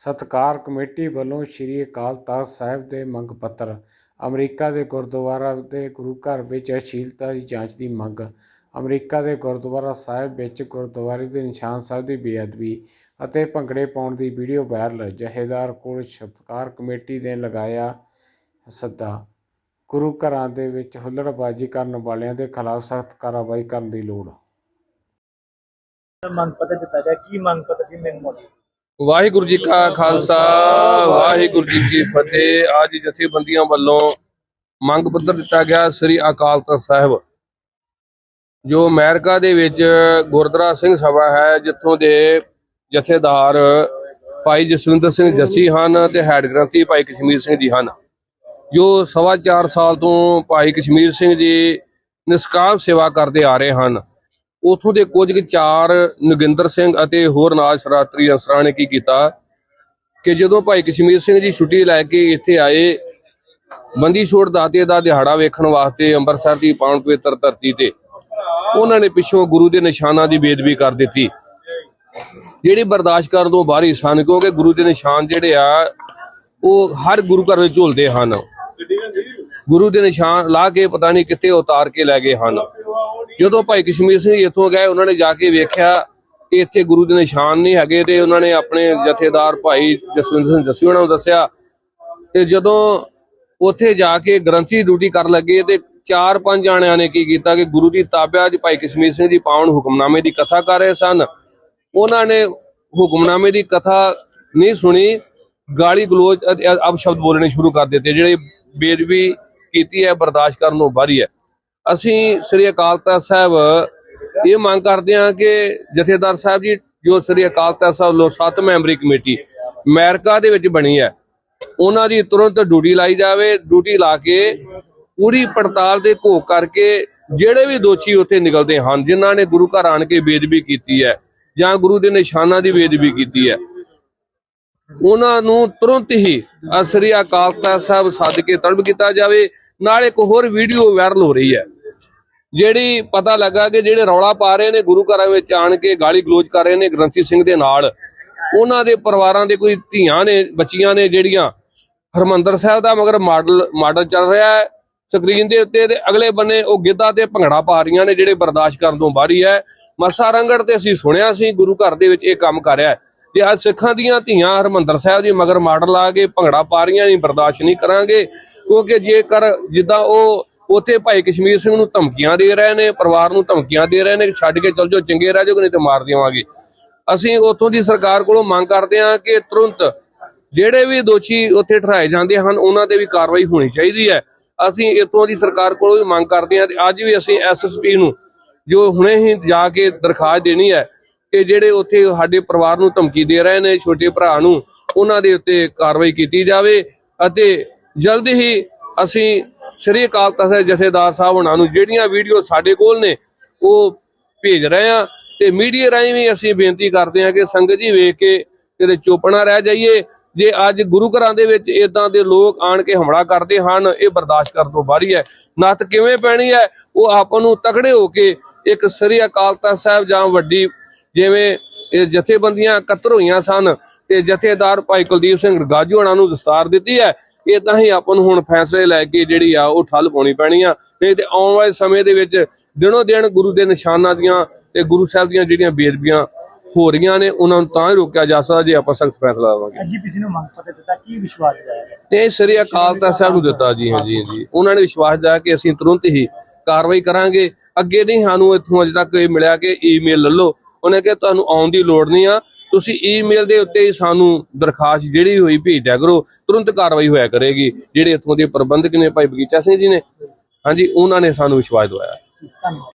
ਸਤਿਕਾਰ ਕਮੇਟੀ ਵੱਲੋਂ ਸ੍ਰੀ ਅਕਾਲ ਤਖ਼ਤ ਸਾਹਿਬ ਦੇ ਮੰਗ ਪੱਤਰ, ਅਮਰੀਕਾ ਦੇ ਗੁਰਦੁਆਰਾ ਦੇ ਗੁਰੂ ਘਰ ਵਿੱਚ ਅਸ਼ੀਲਤਾ ਦੀ ਜਾਂਚ ਦੀ ਮੰਗ, ਅਮਰੀਕਾ ਦੇ ਗੁਰਦੁਆਰਾ ਸਾਹਿਬ ਵਿੱਚ ਗੁਰਦੁਆਰੇ ਦੇ ਨਿਸ਼ਾਨ ਸਾਹਿਬ ਦੀ ਬੇਅਦਬੀ ਅਤੇ ਭੰਗੜੇ ਪਾਉਣ ਦੀ ਵੀਡੀਓ ਵਾਇਰਲ, ਜਥੇਦਾਰ ਕੋਲ ਸਤਿਕਾਰ ਕਮੇਟੀ ਨੇ ਲਗਾਇਆ ਸੱਦਾ। ਗੁਰੂ ਘਰਾਂ ਦੇ ਵਿੱਚ ਹੁੱਲੜਬਾਜ਼ੀ ਕਰਨ ਵਾਲਿਆਂ ਦੇ ਖਿਲਾਫ ਸਖਤ ਕਾਰਵਾਈ ਕਰਨ ਦੀ ਲੋੜ। ਮੰਗ ਪੱਤਰ ਦਿੱਤਾ ਗਿਆ, ਕੀ ਮੰਗ ਪੱਤਰ ਦੀ ਮੈਨੂੰ ਮੋੜੀ ਵਾਹਿਗੁਰੂ ਜੀ ਕਾ ਖਾਲਸਾ, ਵਾਹਿਗੁਰੂ ਜੀ ਕੀ ਫਤਿਹ। ਅੱਜ ਜਥੇਬੰਦੀਆਂ ਵੱਲੋਂ ਮੰਗ ਪੱਤਰ ਦਿੱਤਾ ਗਿਆ ਸ੍ਰੀ ਅਕਾਲ ਤਖਤ ਸਾਹਿਬ। ਜੋ ਅਮਰੀਕਾ ਦੇ ਵਿੱਚ ਗੁਰਦੁਆਰਾ ਸਿੰਘ ਸਭਾ ਹੈ, ਜਿੱਥੋਂ ਦੇ ਜਥੇਦਾਰ ਭਾਈ ਜਸਵਿੰਦਰ ਸਿੰਘ ਜੱਸੀ ਹਨ ਤੇ ਹੈਡ ਗ੍ਰੰਥੀ ਭਾਈ ਕਸ਼ਮੀਰ ਸਿੰਘ ਜੀ ਹਨ। ਜੋ ਸਵਾ ਚਾਰ ਸਾਲ ਤੋਂ ਭਾਈ ਕਸ਼ਮੀਰ ਸਿੰਘ ਜੀ ਨਿਸ਼ਕਾਮ ਸੇਵਾ ਕਰਦੇ ਆ ਰਹੇ ਹਨ। ਉਥੋਂ ਦੇ ਕੁਝ ਚਾਰ ਨਗਿੰਦਰ ਸਿੰਘ ਅਤੇ ਹੋਰ ਨਾਲ ਸ਼ਰਾਤਰੀ ਅਨਸਰਾਂ ਨੇ ਕੀ ਕੀਤਾ ਕਿ ਜਦੋਂ ਭਾਈ ਕਸ਼ਮੀਰ ਸਿੰਘ ਜੀ ਛੁੱਟੀ ਲੈ ਕੇ ਇੱਥੇ ਆਏ, ਬੰਦੀ ਛੋੜ ਦਾਤੇ ਦਾ ਦਿਹਾੜਾ ਵੇਖਣ ਵਾਸਤੇ ਅੰਮ੍ਰਿਤਸਰ ਦੀ ਪਾਵਨ ਪਵਿੱਤਰ ਧਰਤੀ ਤੇ, ਉਹਨਾਂ ਨੇ ਪਿੱਛੋਂ ਗੁਰੂ ਦੇ ਨਿਸ਼ਾਨਾਂ ਦੀ ਬੇਦਬੀ ਕਰ ਦਿੱਤੀ। ਜਿਹੜੀ ਬਰਦਾਸ਼ਤ ਕਰਨ ਤੋਂ ਬਾਹਰੀ ਸਨ ਕਿਉਂਕਿ ਗੁਰੂ ਦੇ ਨਿਸ਼ਾਨ ਜਿਹੜੇ ਆ, ਉਹ ਹਰ ਗੁਰੂ ਘਰ ਵਿੱਚ ਝੁਲਦੇ ਹਨ। ਗੁਰੂ ਦੇ ਨਿਸ਼ਾਨ ਲਾ ਕੇ ਪਤਾ ਨਹੀਂ ਕਿੱਥੇ ਉਤਾਰ ਕੇ ਲੈ ਗਏ ਹਨ। ਜਦੋਂ ਭਾਈ ਕਸ਼ਮੀਰ ਸਿੰਘ ਇੱਥੋਂ ਗਏ, ਉਹਨਾਂ ਨੇ ਜਾ ਕੇ ਵੇਖਿਆ ਕਿ ਇੱਥੇ ਗੁਰੂ ਦੇ ਨਿਸ਼ਾਨ ਨਹੀਂ ਹੈਗੇ ਤੇ ਉਹਨਾਂ ਨੇ ਆਪਣੇ ਜਥੇਦਾਰ ਭਾਈ ਜਸਵਿੰਦਰ ਸਿੰਘ ਜੱਸੀ ਉਹਨਾਂ ਨੂੰ ਦੱਸਿਆ। ਤੇ ਜਦੋਂ ਉੱਥੇ ਜਾ ਕੇ ਗ੍ਰੰਥੀ ਡਿਊਟੀ ਕਰਨ ਲੱਗੇ ਤੇ ਚਾਰ ਪੰਜ ਜਾਣਿਆਂ ਨੇ ਕੀ ਕੀਤਾ ਕਿ ਗੁਰੂ ਦੀ ਤਾਬਿਆ 'ਚ ਭਾਈ ਕਸ਼ਮੀਰ ਸਿੰਘ ਜੀ ਪਾਉਣ ਹੁਕਮਨਾਮੇ ਦੀ ਕਥਾ ਕਰ ਰਹੇ ਸਨ। ਉਹਨਾਂ ਨੇ ਹੁਕਮਨਾਮੇ ਦੀ ਕਥਾ ਨਹੀਂ ਸੁਣੀ, ਗਾਲੀ ਗਲੋਚ ਅਤੇ ਅਪਸ਼ਬਦ ਬੋਲਣੇ ਸ਼ੁਰੂ ਕਰ ਦਿੱਤੇ, ਜਿਹੜੇ ਬੇਦਬੀ ਕੀਤੀ ਹੈ, ਬਰਦਾਸ਼ਤ ਕਰਨ ਨੂੰ ਬਾਹਰੀ ਹੈ। ਅਸੀਂ ਸ੍ਰੀ ਅਕਾਲ ਤਖਤ ਸਾਹਿਬ ਇਹ ਮੰਗ ਕਰਦੇ ਹਾਂ ਕਿ ਜਥੇਦਾਰ ਸਾਹਿਬ ਜੀ, ਜੋ ਸ੍ਰੀ ਅਕਾਲ ਤਖਤ ਸਾਹਿਬ ਲੋ ਸੱਤ ਮੈਂਬਰੀ ਕਮੇਟੀ ਅਮਰੀਕਾ ਦੇ ਵਿੱਚ ਬਣੀ ਹੈ, ਉਹਨਾਂ ਦੀ ਤੁਰੰਤ ਡਿਊਟੀ ਲਾਈ ਜਾਵੇ, ਡਿਊਟੀ ਲਾ ਕੇ ਪੂਰੀ ਪੜਤਾਲ ਤੇ ਘੋਖ ਕਰਕੇ ਜਿਹੜੇ ਵੀ ਦੋਸ਼ੀ ਉੱਥੇ ਨਿਕਲਦੇ ਹਨ, ਜਿਨ੍ਹਾਂ ਨੇ ਗੁਰੂ ਘਰ ਆਣ ਕੇ ਬੇਦਬੀ ਕੀਤੀ ਹੈ ਜਾਂ ਗੁਰੂ ਦੇ ਨਿਸ਼ਾਨਾਂ ਦੀ ਬੇਦਬੀ ਕੀਤੀ ਹੈ, ਉਹਨਾਂ ਨੂੰ ਤੁਰੰਤ ਹੀ ਅ ਸ੍ਰੀ ਅਕਾਲ ਤਖਤ ਸਾਹਿਬ ਸੱਦ ਕੇ ਤਲਬ ਕੀਤਾ ਜਾਵੇ ਨਾਲ ਇੱਕ ਹੋਰ ਵੀਡੀਓ ਵਾਇਰਲ ਹੋ ਰਹੀ ਹੈ, ਜਿਹੜੀ ਪਤਾ ਲੱਗਾ ਕਿ ਜਿਹੜੇ ਰੌਲਾ ਪਾ ਰਹੇ ਨੇ, ਗੁਰੂ ਘਰਾਂ ਵਿੱਚ ਆਣ ਕੇ ਗਾਲੀ ਗਲੋਚ ਕਰ ਰਹੇ ਨੇ ਗ੍ਰੰਥੀ ਸਿੰਘ ਦੇ ਨਾਲ। ਉਹਨਾਂ ਦੇ ਪਰਿਵਾਰਾਂ ਦੇ ਕੋਈ ਧੀਆਂ ਨੇ, ਬੱਚੀਆਂ ਨੇ ਜਿਹੜੀਆਂ, ਹਰਮੰਦਰ ਸਾਹਿਬ ਦਾ ਮਗਰ ਮਾਡਲ ਮਾਡਲ ਚੱਲ ਰਿਹਾ ਹੈ, ਸਕਰੀਨ ਦੇ ਉੱਤੇ ਤੇ ਅਗਲੇ ਬੰਨੇ ਉਹ ਗਿੱਧਾ ਤੇ ਭੰਗੜਾ ਪਾ ਰਹੀਆਂ ਨੇ, ਜਿਹੜੇ ਬਰਦਾਸ਼ਤ ਕਰਨ ਤੋਂ ਬਾਹਰੀ ਹੈ। ਮਸਾ ਰੰਗੜ ਤੇ ਅਸੀਂ ਸੁਣਿਆ ਸੀ, ਗੁਰੂ ਘਰ ਦੇ ਵਿੱਚ ਇਹ ਕੰਮ ਕਰ ਰਿਹਾ ਹੈ। ਤੇ ਅੱਜ ਸਿੱਖਾਂ ਦੀਆਂ ਧੀਆਂ ਹਰਮੰਦਰ ਸਾਹਿਬ ਜੀ ਮਗਰ ਮਾਡਲ ਆ ਕੇ ਭੰਗੜਾ ਪਾ ਰਹੀਆਂ ਨਹੀਂ ਬਰਦਾਸ਼ਤ ਨਹੀਂ ਕਰਾਂਗੇ। ਕਿਉਂਕਿ ਜੇਕਰ ਜਿੱਦਾਂ ਉਹ ਉੱਥੇ ਭਾਈ ਕਸ਼ਮੀਰ ਸਿੰਘ ਨੂੰ ਧਮਕੀਆਂ ਦੇ ਰਹੇ ਨੇ, ਪਰਿਵਾਰ ਨੂੰ ਧਮਕੀਆਂ ਦੇ ਰਹੇ ਨੇ ਛੱਡ ਕੇ ਚਲ ਜਾਓ, ਚੰਗੇ ਰਹਿ ਜਾਓਗੇ, ਨਹੀਂ ਤੇ ਮਾਰ ਦੇਵਾਂਗੇ। ਅਸੀਂ ਉੱਥੋਂ ਦੀ ਸਰਕਾਰ ਕੋਲੋਂ ਮੰਗ ਕਰਦੇ ਹਾਂ ਕਿ ਤੁਰੰਤ ਜਿਹੜੇ ਵੀ ਦੋਸ਼ੀ ਉੱਥੇ ਠਹਿਰਾਏ ਜਾਂਦੇ ਹਨ, ਉਹਨਾਂ ਤੇ ਵੀ ਕਾਰਵਾਈ ਹੋਣੀ ਚਾਹੀਦੀ ਹੈ। ਅਸੀਂ ਇੱਥੋਂ ਦੀ ਸਰਕਾਰ ਕੋਲੋਂ ਵੀ ਮੰਗ ਕਰਦੇ ਹਾਂ ਤੇ ਅੱਜ ਵੀ ਅਸੀਂ ਐਸਐਸਪੀ ਨੂੰ ਜੋ ਹੁਣੇ ਹੀ ਜਾ ਕੇ ਦਰਖਾਸਤ ਦੇਣੀ ਹੈ ਕਿ ਜਿਹੜੇ ਉੱਥੇ ਸਾਡੇ ਪਰਿਵਾਰ ਨੂੰ ਧਮਕੀ ਦੇ ਰਹੇ ਨੇ, ਛੋਟੇ ਭਰਾ ਨੂੰ, ਉਹਨਾਂ ਦੇ ਉੱਤੇ ਕਾਰਵਾਈ ਕੀਤੀ ਜਾਵੇ ਅਤੇ ਜਲਦ ਹੀ ਅਸੀਂ ਸ੍ਰੀ ਅਕਾਲ ਤਖਤ ਦੇ ਜਥੇਦਾਰ ਸਾਹਿਬ ਉਹਨਾਂ ਨੂੰ ਜਿਹੜੀਆਂ ਵੀਡੀਓ ਸਾਡੇ ਕੋਲ ਨੇ, ਉਹ ਭੇਜ ਰਹੇ ਆ ਤੇ ਮੀਡੀਆ ਰਾਹੀਂ ਵੀ ਅਸੀਂ ਬੇਨਤੀ ਕਰਦੇ ਹਾਂ ਕਿ ਸੰਗਤ ਜੀ ਵੇਖ ਕੇ ਕਿਤੇ ਚੁੱਪ ਨਾ ਰਹਿ ਜਾਈਏ। ਜੇ ਅੱਜ ਗੁਰੂ ਘਰਾਂ ਦੇ ਵਿੱਚ ਇਦਾਂ ਦੇ ਲੋਕ ਆਣ ਕੇ ਹਮਲਾ ਕਰਦੇ ਹਨ, ਇਹ ਬਰਦਾਸ਼ਤ ਕਰਨ ਤੋਂ ਬਾਹਰੀ ਹੈ। ਨੱਤ ਕਿਵੇਂ ਪੈਣੀ ਹੈ? ਉਹ ਆਪਾਂ ਨੂੰ ਤਕੜੇ ਹੋ ਕੇ ਇੱਕ ਸ੍ਰੀ ਅਕਾਲ ਤਖਤ ਸਾਹਿਬ ਜਾਂ ਵੱਡੀ ਜਿਵੇਂ ਇਹ ਜਥੇਬੰਦੀਆਂ ਇਕੱਤਰ ਹੋਈਆਂ ਸਨ ਤੇ ਜਥੇਦਾਰ ਭਾਈ ਕੁਲਦੀਪ ਸਿੰਘ ਗਾਜੂ ਉਹਨਾਂ ਨੂੰ ਦਸਤਾਰ ਦਿੱਤੀ ਹੈ ਇਦਾਂ ਹੀ ਆਪਾਂ ਨੂੰ ਹੁਣ ਫੈਸਲੇ ਲੈ ਕੇ ਜਿਹੜੀ ਆ ਉਹ ਠੱਲ ਪਾਉਣੀ ਪੈਣੀ ਆ। ਨਹੀਂ ਤੇ ਆਉਣ ਵਾਲੇ ਸਮੇਂ ਦੇ ਵਿੱਚ ਦਿਨੋ ਦਿਨ ਗੁਰੂ ਦੇ ਨਿਸ਼ਾਨਾਂ ਦੀਆਂ ਤੇ ਗੁਰੂ ਸਾਹਿਬ ਦੀਆਂ ਜਿਹੜੀਆਂ ਬੇਦਬੀਆਂ ਹੋ ਰਹੀਆਂ ਨੇ ਉਹਨਾਂ ਨੂੰ ਤਾਂ ਹੀ ਰੋਕਿਆ ਜਾ ਸਕਦਾ ਜੇ ਆਪਾਂ ਸਖਤ ਫੈਸਲਾ ਲਵਾਂਗੇ। ਐਜੀਪੀਸੀ ਨੂੰ ਮੰਗ ਪੱਤਰ ਦਿੱਤਾ ਕੀ ਵਿਸ਼ਵਾਸ ਦਿਵਾਇਆ ਤੇ ਇਹ ਸ੍ਰੀ ਅਕਾਲ ਤਖਤ ਸਾਹਿਬ ਨੂੰ ਦਿੱਤਾ ਜੀ ਹਾਂ ਜੀ ਜੀ ਉਹਨਾਂ ਨੇ ਵਿਸ਼ਵਾਸ ਦਿਵਾਇਆ ਕਿ ਅਸੀਂ ਤੁਰੰਤ ਹੀ ਕਾਰਵਾਈ ਕਰਾਂਗੇ। ਅੱਗੇ ਨਹੀਂ ਸਾਨੂੰ ਇੱਥੋਂ ਅਜੇ ਤੱਕ ਇਹ ਮਿਲਿਆ ਕਿ ਈਮੇਲ ਲੈ ਲਓ। ਉਹਨੇ ਕਿਹਾ, ਤੁਹਾਨੂੰ ਆਉਣ ਦੀ ਲੋੜ ਨਹੀਂ ਆ। ਤੁਸੀਂ ਈਮੇਲ ਦੇ ਉੱਤੇ ਹੀ ਸਾਨੂੰ ਦਰਖਾਸਤ ਜਿਹੜੀ ਹੋਈ ਭੇਜ ਦਿਆ ਕਰੋ। ਤੁਰੰਤ ਕਾਰਵਾਈ ਹੋਇਆ ਕਰੇਗੀ। ਜਿਹੜੇ ਇੱਥੋਂ ਦੇ ਪ੍ਰਬੰਧਕ ਨੇ, ਭਾਈ ਬਗੀਚਾ ਸਿੰਘ ਜੀ ਨੇ, ਹਾਂਜੀ, ਉਹਨਾਂ ਨੇ ਸਾਨੂੰ ਵਿਸ਼ਵਾਸ ਦਵਾਇਆ। ਧੰਨਵਾਦ।